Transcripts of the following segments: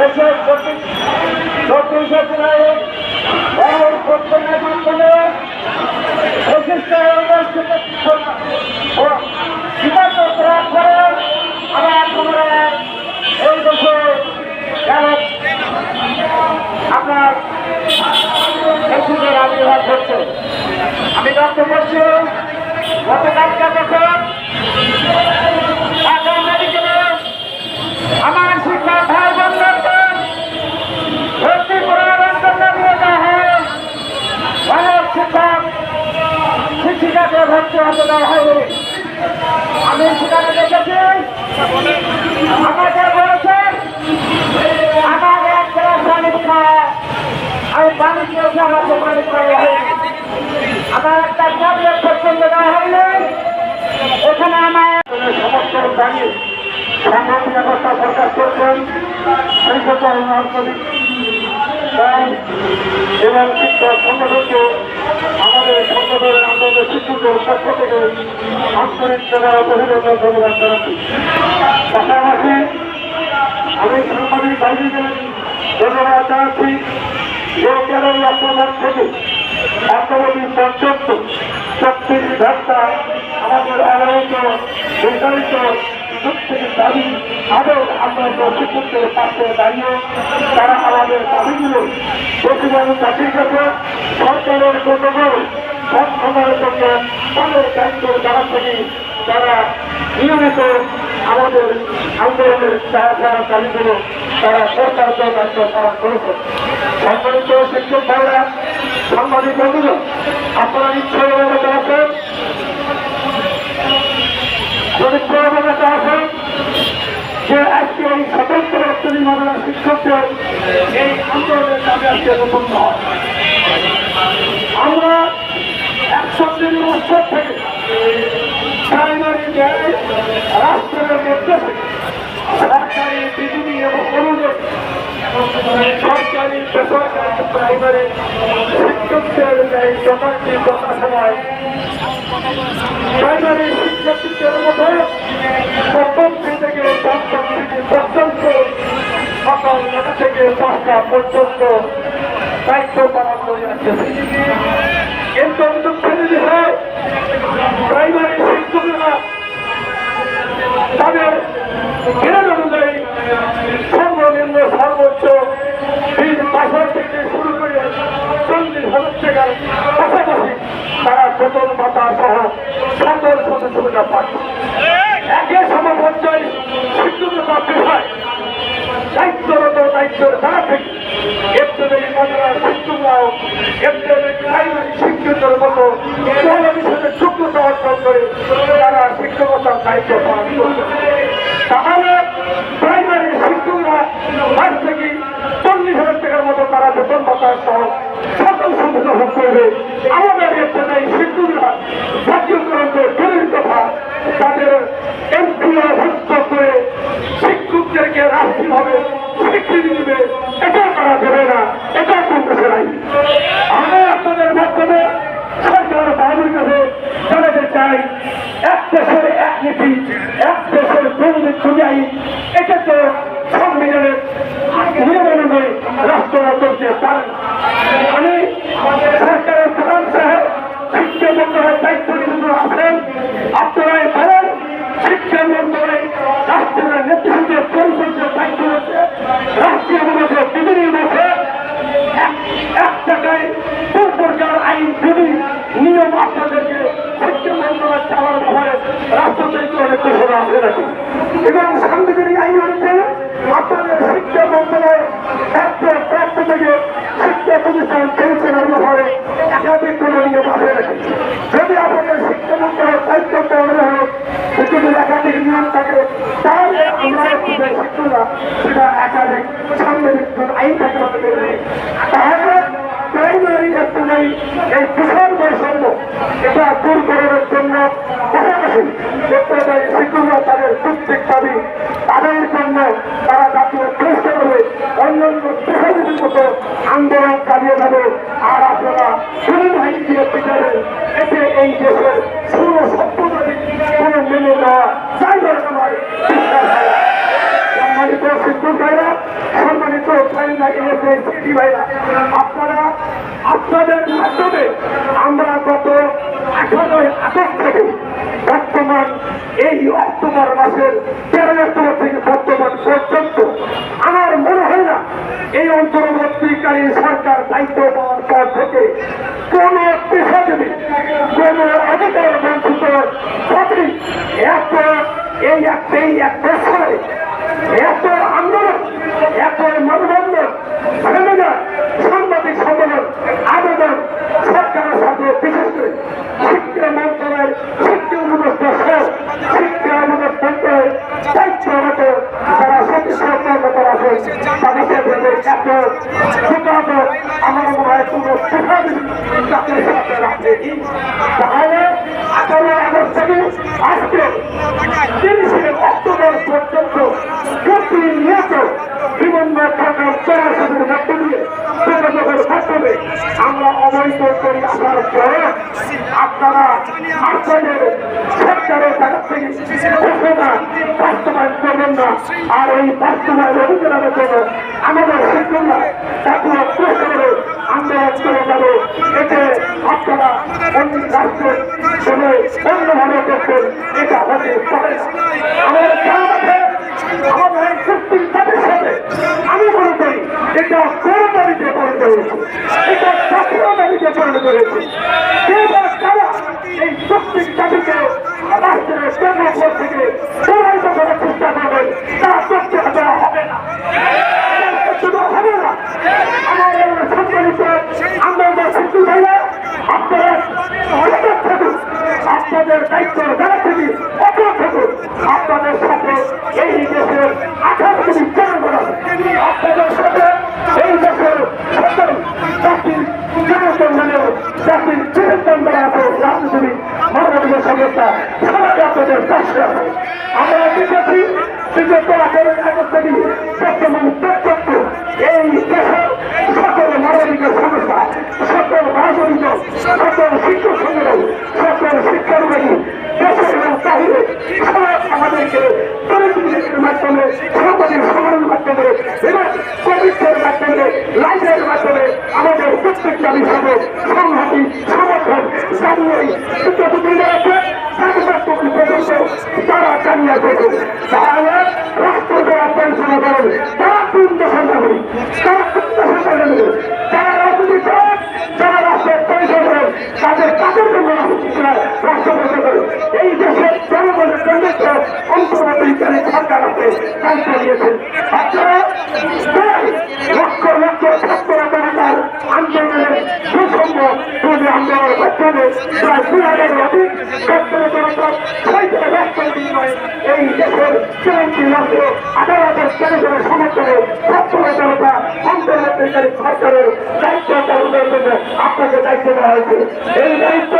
দেশের চব্বিশে জুলাই পরিবর্তনের মাধ্যমে প্রতিষ্ঠা সিদ্ধান্ত প্রয়োগ করে আবার পুনরায় এই দেশে যারা আপনার এসিদের আবির্ভাব করছে আমি লক্ষ্য করছি গতকালকে যখন ঢাকা মেডিকেলে আমার শিক্ষা ভাই বোনদেরকে ভর্তি করানোর জন্য নিয়ে যাওয়া হয় অনেক শিক্ষক শিক্ষিকাকে ভর্তি হতে দেওয়া হয়নি আমি সেখানে দেখেছি আমাকে বলেছেন আমাকে এক গ্লাস পানি খায় আমি পানি খেয়েছি আমাকে পানি খাওয়া হয়নি আমার একটা ট্যাবলেট পর্যন্ত দেওয়া হয়নি এখানে আমার সমস্ত দাঁড়িয়ে সংগ্রামী ব্যবস্থা সরকার করছেন সেই পাশাপাশি আমি সাংবাদিক ভাইদের ধন্যবাদ জানাচ্ছি যে কেরল আক্রমণ থেকে অর্থনৈতিক পর্যন্ত শক্তির ঘটনা আমাদের অবহিত বিস্তারিত প্রত্যেক দাবি আদৌ আমরা শিক্ষকদের পাশে দাঁড়িয়ে তারা আমাদের দাবিগুলো প্রতিবাদী জাতির কাছে সরকারের প্রটোকল সব সময়ের জন্য তাদের দায়িত্ব যারা থেকে তারা নিয়মিত আমাদের আন্দোলনের যারা দাবিগুলো তারা সরকারকে দায়িত্ব পালন করেছে। সম্মানিত শিক্ষক ভাইরা সাংবাদিক বন্ধুরা, আপনারা আছেন। চরিত্রভাবে আছেন যে আজকে এই স্বতন্ত্র অর্থনীতি মামলা শিক্ষকদের এই আন্দোলনের কাজে আজকে নতুন হয়। আমরা একশো তিন বছর থেকে প্রাইমারি ন্যায় রাষ্ট্রের মধ্যে সরকারি বিজেপি এবং অনুযায়ী সরকারি বেসরকারি প্রাইমারি শিক্ষকদের প্রাইমারি শিক্ষকদের মতো প্রথম পঞ্চম থেকে প্রাইমারি শিক্ষকরা তাদের গ্রেড অনুযায়ী সর্বনিম্ন সর্বোচ্চ বিশ বছর থেকে শুরু করে চল্লিশ হাজার টাকার পাশাপাশি তারা বেতন ভাতা সহ সকল সুযোগ সুবিধা পাচ্ছে একই সমপর্যায়ে শিক্ষকতা বিষয় দায়িত্বরত দায়িত্বের দ্বারা থেকে এপ্রিলের মজুরা শিক্ষকরাও এপ্রিলের প্রাইমারি শিক্ষকদের মতো বিষয়ে যোগ্যতা অর্জন করে তারা শিক্ষকতার দায়িত্ব পালন করছে। তাহলে প্রাইমারি শিক্ষকরা আজ থেকে চল্লিশ হাজার টাকার মতো তারা বেতন ভাতা সহ সকল সুবিধা ভোগ করবে। আমাদের এখানে শিক্ষকরা। জাতীয়করণ করে দলিল কথা তাদের এমপিওভুক্ত করে শিক্ষকদেরকে রাষ্ট্রীয়ভাবে স্বীকৃতি দিবে। এটা করা যাবে না। এটা কংগ্রেসের আইন আমরা আপনাদের মাধ্যমে সরকার বাবুর কাছে জানাতে চাই এক দেশের এক নীতি এক দেশের দুর্নীতি আইন এটা তো সংবিধানের নিয়ম অনুযায়ী রাষ্ট্র চলতে পারে। আমি সরকারের প্রধান সাহেব, শিক্ষা মন্ত্রণালয়ের এক টাকায় শিক্ষা মন্ত্রণালয় চালার ব্যাপারে রাষ্ট্র থেকে অনেক ঘোষণা আছে নাকি এবং সাংবিধানিক আইন হচ্ছে আপনাদের শিক্ষা মন্ত্রণালয় ছাত্র প্রাপ্ত থেকে এই বিশাল বৈষম্য এটা দূর করার জন্য পাশাপাশি পেট্রোলবাহী শিক্ষকরা তাদের প্রত্যেক দাবি তাদের জন্য তারা জাতীয় চেষ্টা করবে। অন্যান্য পেশাজীবীর মতো আন্দোলন চালিয়ে যাবে। আর আপনারা বাহিনী দিয়ে এতে এই দেশের পুরো সভ্যতাকে কোনো মেনে নেওয়া যায় না সম্মানিত সিদ্ধু ভাইরা, সম্মানিত ভাইরা ভাইরা, আপনারা আপনাদের মাধ্যমে আমরা গত আঠারোই আগস্ট থেকে বর্তমান এই অক্টোবর মাসের তেরো অক্টোবর থেকে বর্তমান পর্যন্ত আমার মনে হয় না এই অন্তর্বর্তীকালীন সরকার দায়িত্ব পাওয়ার পর থেকে কোন পেশাজীবী কোনো অধিকার বঞ্চিত ছাত্রী এত এই এই এক বছরে এত আন্দোলন এত মানবন্ধন সেমিনার সাংবাদিক সম্মেলন আবেদন সরকারের সাথে বিশেষ করে শিক্ষা মন্ত্রণালয়ের শিক্ষা অনুরোধ সহ শিক্ষা অনুরোধ মন্ত্রণালয়ের দায়িত্বরত যারা সত্যি সরকার আছে তাদের সাথে এত ছোটাত আমার মনে হয় কোনো প্রভাবী তাদের সাথে রাখেনি তাহলে আঠারো আগস্ট থেকে আজকে তিরিশে অক্টোবর পর্যন্ত প্রতিনিয়ত বিভিন্ন প্রকার চলাচলের মধ্য দিয়ে যোগাযোগের মাধ্যমে আমরা অবৈধ করে আসার পরে আপনারা আপনাদের সরকারের কাছ থেকে ঘোষণা বাস্তবায়ন করবেন না আর এই বাস্তবায়ন অভিযানের জন্য আমাদের শিক্ষকরা জাতীয় প্রশ্নে আন্দোলন করে যাবে এতে আপনারা অন্য রাষ্ট্রের কোনো অন্যভাবে করছেন এটা হতে পারে খেয়াল আমাদের করি হয়েছে কে বা কারা এই চুক্তির দাবিকে রাষ্ট্রের কেন্দ্র থেকে প্রভাবিত করার চেষ্টা করবেন তা করতে দেওয়া হবে না দেওয়া হবে না আমাদের সম্মানিত আমাদের শিশু ভাইরা আপনারা অনেক থাকুন আপনাদের দায়িত্ব যারা থেকে অপর থাকুন আপনাদের সাথে এই দেশের আঠারো কোটি জনগণ আছে। আপনাদের সাথে এই দেশের সকল জাতির জনগণের জাতির চিরন্তন যারা আছে রাজনীতি মানবাধিকার সংস্থা সবাই আপনাদের পাশে আছে আমরা দেখেছি বিগত আঠারো আগস্ট থেকে বর্তমান পর্যন্ত এই দেশের সকল মানবাধিকার সংস্থা সকল রাজনৈতিক সকল শিক্ষক সংগঠন সকল শিক্ষানুরাগী দেশের এবং বাহিরে সবাই আমাদেরকে পরিচিতির মাধ্যমে সামাজিক সমাজের মাধ্যমে এবং কোভিডের মাধ্যমে লাইনের মাধ্যমে আমাদের প্রত্যেকটা বিষয়ে সংহতি সমর্থন জানিয়ে যতদিন আছে সাংবাদিক পর্যন্ত তারা জানিয়ে দেবে তাহলে রাষ্ট্র যারা পরিচালনা করেন তারা দেশের নাগরিক তারা দেশের নাগরিক যারা রাজনীতি করেন যারা রাষ্ট্রের পরিচালনা করেন তাদের তাদের জন্য রাষ্ট্র পরিচালনা করেন এই দেশের জনগণের জন্য অন্তর্বর্তীকারী সরকার আছে দায়িত্ব নিয়েছেন আপনারা লক্ষ লক্ষ ছাত্র জনতার আন্দোলনের সুষম দুই আন্দোলনের মাধ্যমে প্রায় দুই হাজারের অধিক ছাত্র জনতা ছয়টা রাষ্ট্র বিনিময়ে এই দেশের চূড়ান্তি লক্ষ্য আঠারো হাজার জনগণের সমর্থনে ছাত্র জনতা অন্তর্বর্তীকারী সরকারের দায়িত্ব পালনের জন্য আপনাকে দায়িত্ব দেওয়া হয়েছে। এই দায়িত্ব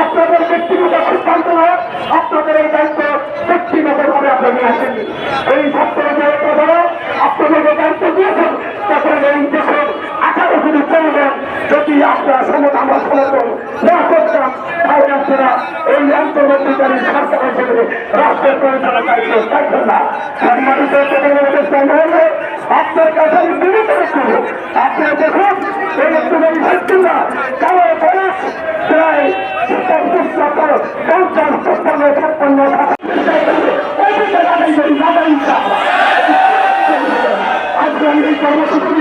আপনাদের ব্যক্তিগত সিদ্ধান্ত নয় আপনাদের এই দায়িত্ব ব্যক্তিগতভাবে আপনারা নিয়ে আসেননি। এই আপনাদেরকে দায়িত্ব দিয়েছেন তখন এই দেশের জনগণ যদি আপনারা সমত আমরা সমর্থন না করতাম, তাহলে আপনারা এই অন্তর্বর্তীকারী সরকার হিসেবে রাষ্ট্রের পরিচালনার দায়িত্ব পাইতেন না। সম্মানিত আপনার কাছে আমি বিবেচনা করব আপনারা দেখুন, এই লাগাই আজকে আমি এই কর্মসূচি